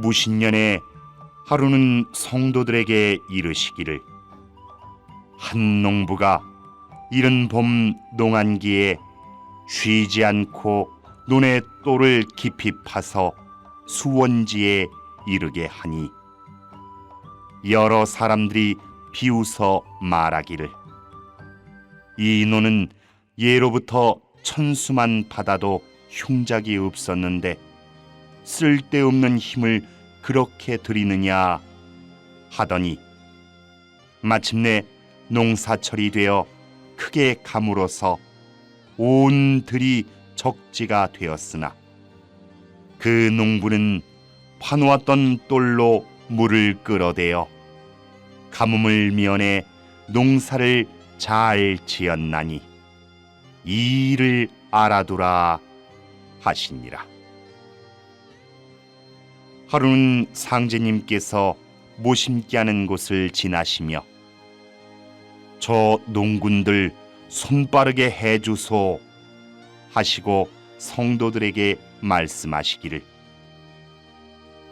무신년에 하루는 성도들에게 이르시기를. 한 농부가 이른 봄 농한기에 쉬지 않고 논의 또를 깊이 파서 수원지에 이르게 하니 여러 사람들이 비웃어 말하기를. 이 논은 예로부터 천수만 받아도 흉작이 없었는데 쓸데없는 힘을 그렇게 들이느냐 하더니 마침내 농사철이 되어 크게 가물어서 온 들이 적지가 되었으나 그 농부는 파놓았던 똘로 물을 끌어대어 가뭄을 면해 농사를 잘 지었나니 이 일을 알아두라 하시니라. 하루는 상제님께서 모심기 하는 곳을 지나시며 저 농군들 손빠르게 해주소 하시고 성도들에게 말씀하시기를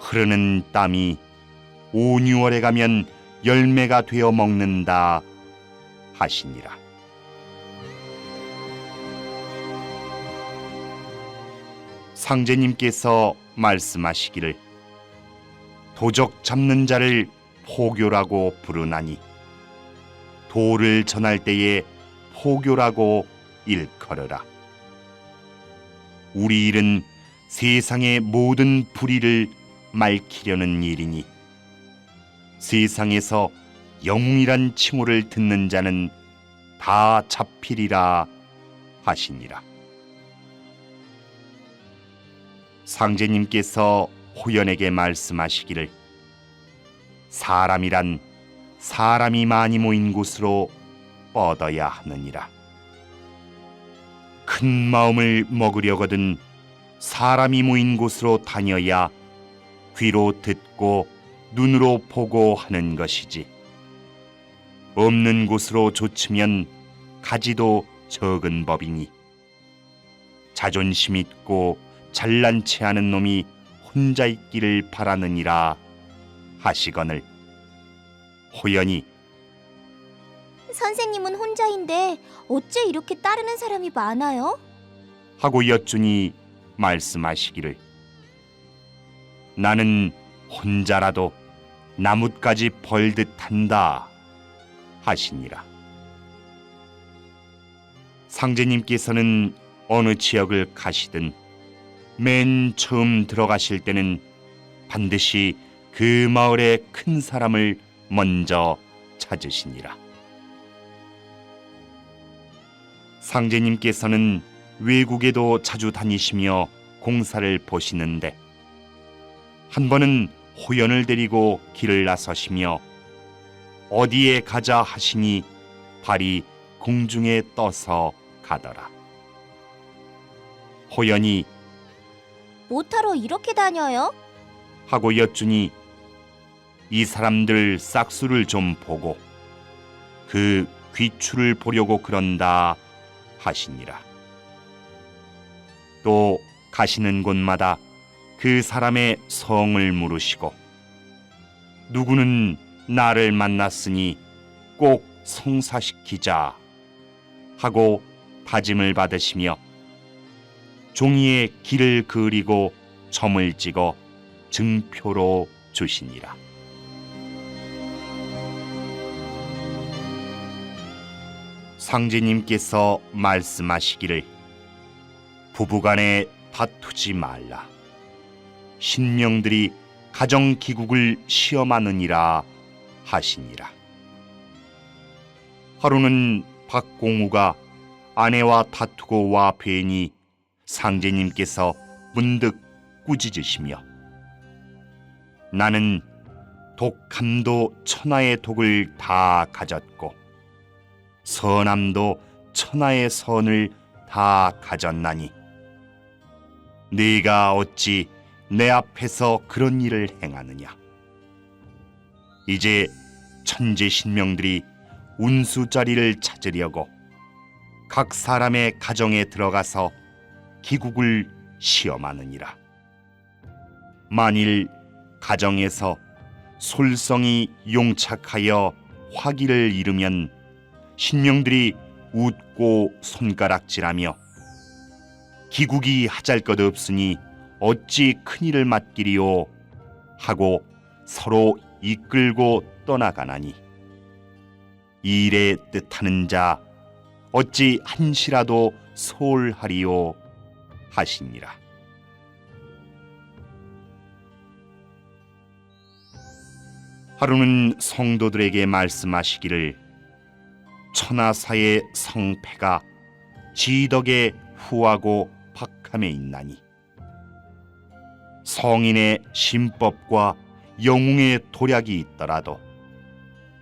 흐르는 땀이 5, 6월에 가면 열매가 되어 먹는다 하시니라. 상제님께서 말씀하시기를 도적 잡는 자를 포교라고 부르나니 도를 전할 때에 포교라고 일컬어라. 우리 일은 세상의 모든 불의를 말키려는 일이니 세상에서 영웅이란 칭호를 듣는 자는 다 잡히리라 하시니라. 상제님께서 호연에게 말씀하시기를 사람이란 사람이 많이 모인 곳으로 뻗어야 하느니라. 큰 마음을 먹으려거든 사람이 모인 곳으로 다녀야 귀로 듣고 눈으로 보고 하는 것이지. 없는 곳으로 좇으면 가지도 적은 법이니 자존심 있고 잘난 체하는 놈이 혼자 있기를 바라느니라 하시거늘. 호연이 선생님은 혼자인데 어째 이렇게 따르는 사람이 많아요? 하고 여쭈니 말씀하시기를. 나는 혼자라도 나뭇가지 벌듯 한다 하시니라. 상제님께서는 어느 지역을 가시든 맨 처음 들어가실 때는 반드시 그 마을의 큰 사람을 먼저 찾으시니라 상제님께서는 외국에도 자주 다니시며 공사를 보시는데 한 번은 호연을 데리고 길을 나서시며 어디에 가자 하시니 발이 공중에 떠서 가더라. 호연이 못하러 이렇게 다녀요? 하고 여쭈니 이 사람들 싹수를 좀 보고 그 귀추를 보려고 그런다 하시니라. 또 가시는 곳마다 그 사람의 성을 물으시고 누구는 나를 만났으니 꼭 성사시키자 하고 다짐을 받으시며 종이에 길을 그리고 점을 찍어 증표로 주시니라. 상제님께서 말씀하시기를 부부간에 다투지 말라. 신령들이 가정 기국을 시험하느니라 하시니라. 하루는 박공우가 아내와 다투고 와 뵈니 상제님께서 문득 꾸짖으시며 나는 독함도 천하의 독을 다 가졌고 선함도 천하의 선을 다 가졌나니 네가 어찌 내 앞에서 그런 일을 행하느냐? 이제 천재 신명들이 운수 자리를 찾으려고 각 사람의 가정에 들어가서 기국을 시험하느니라. 만일 가정에서 솔성이 용착하여 화기를 이루면 신령들이 웃고 손가락질하며 기국이 하잘 것 없으니 어찌 큰일을 맡기리요? 하고 서로 이끌고 떠나가나니. 이 일에 뜻하는 자 어찌 한시라도 소홀하리요 하시니라. 하루는 성도들에게 말씀하시기를 천하사의 성패가 지덕에 후하고 박함에 있나니 성인의 신법과 영웅의 도략이 있더라도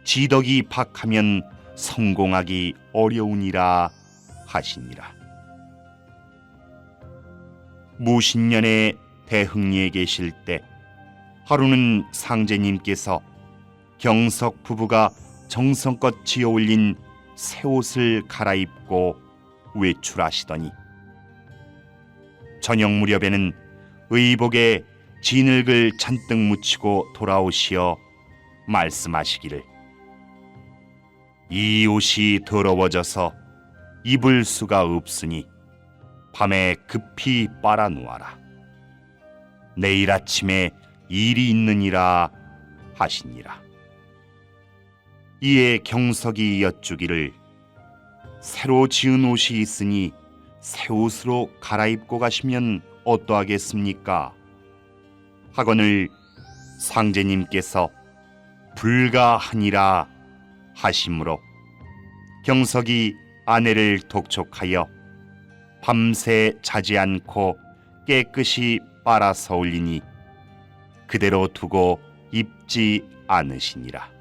지덕이 박하면 성공하기 어려우니라 하시니라 무신년에 대흥리에 계실 때 하루는 상제님께서 경석 부부가 정성껏 지어 올린 새 옷을 갈아입고 외출하시더니 저녁 무렵에는 의복에 진흙을 잔뜩 묻히고 돌아오시어 말씀하시기를 이 옷이 더러워져서 입을 수가 없으니 밤에 급히 빨아 놓아라 내일 아침에 일이 있느니라 하시니라 이에 경석이 여쭈기를 새로 지은 옷이 있으니 새 옷으로 갈아입고 가시면 어떠하겠습니까? 하거늘 상제님께서 불가하니라 하심으로 경석이 아내를 독촉하여 밤새 자지 않고 깨끗이 빨아서 올리니 그대로 두고 입지 않으시니라.